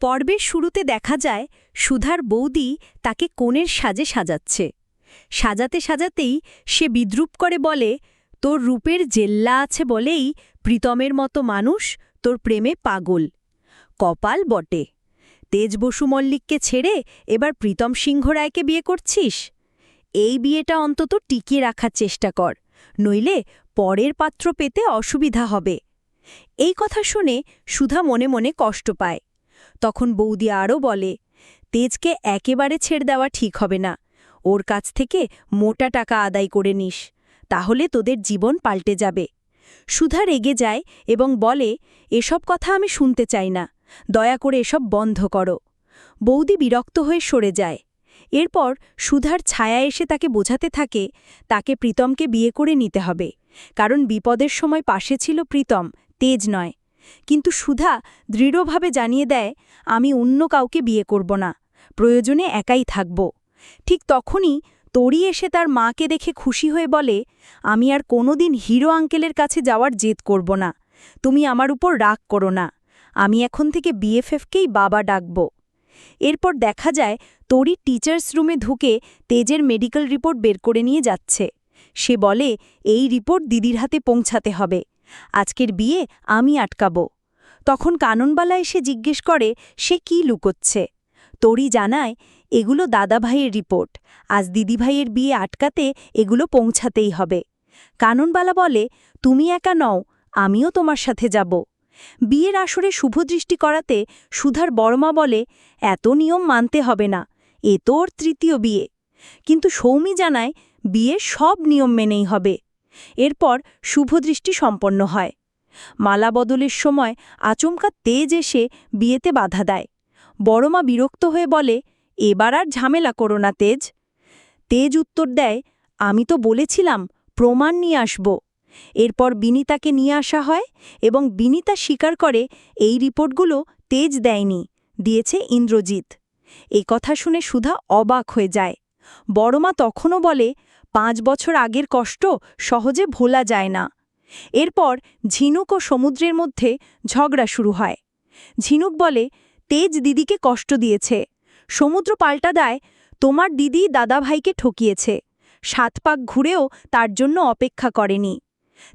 পর্বের শুরুতে দেখা যায়, সুধার বৌদি তাকে কোণের সাজে সাজাচ্ছে। সাজাতে সাজাতেই সে বিদ্রুপ করে বলে, তোর রূপের জেল্লা আছে বলেই প্রীতমের মতো মানুষ তোর প্রেমে পাগল। কপাল বটে। তেজ বসু মল্লিককে ছেড়ে এবার প্রীতম সিংহ রায়কে বিয়ে করছিস? এই বিয়েটা অন্তত টিকিয়ে রাখার চেষ্টা কর, নইলে পরের পাত্র পেতে অসুবিধা হবে। এই কথা শুনে সুধা মনে মনে কষ্ট পায়। তখন বৌদি আরও বলে, তেজকে একেবারে ছেড়ে দেওয়া ঠিক হবে না। ওর কাছ থেকে মোটা টাকা আদায় করে নিস, তাহলে তোদের জীবন পাল্টে যাবে সুধা রেগে যায় এবং বলে, এসব কথা আমি শুনতে চাই না, দয়া করে এসব বন্ধ করো বৌদি বিরক্ত হয়ে সরে যায়। এরপর সুধার ছায়া এসে তাকে বোঝাতে থাকে, তাকে প্রীতমকে বিয়ে করে নিতে হবে, কারণ বিপদের সময় পাশে ছিল প্রীতম, তেজ নয়। কিন্তু সুধা দৃঢ়ভাবে জানিয়ে দেয়, আমি অন্য কাউকে বিয়ে করব না, প্রয়োজনে একাই থাকব। ঠিক তখনই তরি এসে তার মাকে দেখে খুশি হয়ে বলে, আমি আর কোনোদিন হিরো আঙ্কেলের কাছে যাওয়ার জেদ করব না। তুমি আমার উপর রাগ করো না। আমি এখন থেকে বিএফএফকেই বাবা ডাকব এরপর দেখা যায় তরি টিচার্স রুমে ঢুকে তেজের মেডিকেল রিপোর্ট বের করে নিয়ে যাচ্ছে। সে বলে, এই রিপোর্ট দিদির হাতে পৌঁছাতে হবে। আজকের বিয়ে আমি আটকাব। তখন কাননবালা এসে জিজ্ঞেস করে, সে কি লুকোচ্ছে? তরি জানায়, এগুলো দাদাভাইয়ের রিপোর্ট। আজ দিদিভাইয়ের বিয়ে আটকাতে এগুলো পৌঁছাতেই হবে। কাননবালা বলে, তুমি একা নও, আমিও তোমার সাথে যাব। বিয়ের আসরে শুভদৃষ্টি করাতে সুধার বড়মা বলে, এত নিয়ম মানতে হবে না, এ তো ওর তৃতীয় বিয়ে। কিন্তু সৌমি জানায় বিয়ে সব নিয়ম মেনেই হবে। এরপর শুভদৃষ্টি সম্পন্ন হয়। মালা বদলের সময় আচমকা তেজ এসে বিয়েতে বাধা দেয়। বড়মা বিরক্ত হয়ে বলে, এবার আর ঝামেলা করো না, তেজ। তেজ উত্তর দেয়, আমি তো বলেছিলাম, প্রমাণ নিয়ে আসব। এরপর বিনিতাকে নিয়ে আসা হয় এবং বিনিতা স্বীকার করে, এই রিপোর্টগুলো তেজ দেয়নি। দিয়েছে ইন্দ্রজিৎ। এই কথা শুনে সুধা অবাক হয়ে যায়। বড়মা তখনও বলে পাঁচ বছর আগের কষ্ট সহজে ভোলা যায় না। এরপর ঝিনুক ও সমুদ্রের মধ্যে ঝগড়া শুরু হয়। ঝিনুক বলে, তেজ দিদিকে কষ্ট দিয়েছে। সমুদ্র পাল্টা দেয়, তোমার দিদি দাদাভাইকে ঠকিয়েছে। সাত পাক ঘুরেও তার জন্য অপেক্ষা করেনি।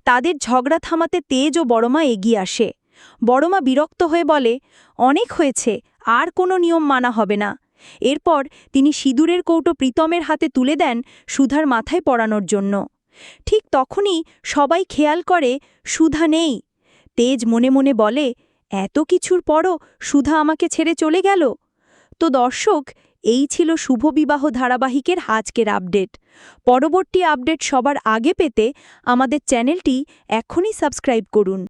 তাদের ঝগড়া থামাতে তেজ ও বড়মা এগিয়ে আসে। বড়মা বিরক্ত হয়ে বলে, অনেক হয়েছে, আর কোনো নিয়ম মানা হবে না। এরপর তিনি সিঁদুরের কৌটো প্রীতমের হাতে তুলে দেন সুধার মাথায় পড়ানোর জন্য। ঠিক তখনই সবাই খেয়াল করে, সুধা নেই। তেজ মনে মনে বলে, এত কিছুর পরও সুধা আমাকে ছেড়ে চলে গেল? তো দর্শক, এই ছিল শুভ বিবাহ ধারাবাহিকের আজকের আপডেট। পরবর্তী আপডেট সবার আগে পেতে আমাদের চ্যানেলটি এখনই সাবস্ক্রাইব করুন।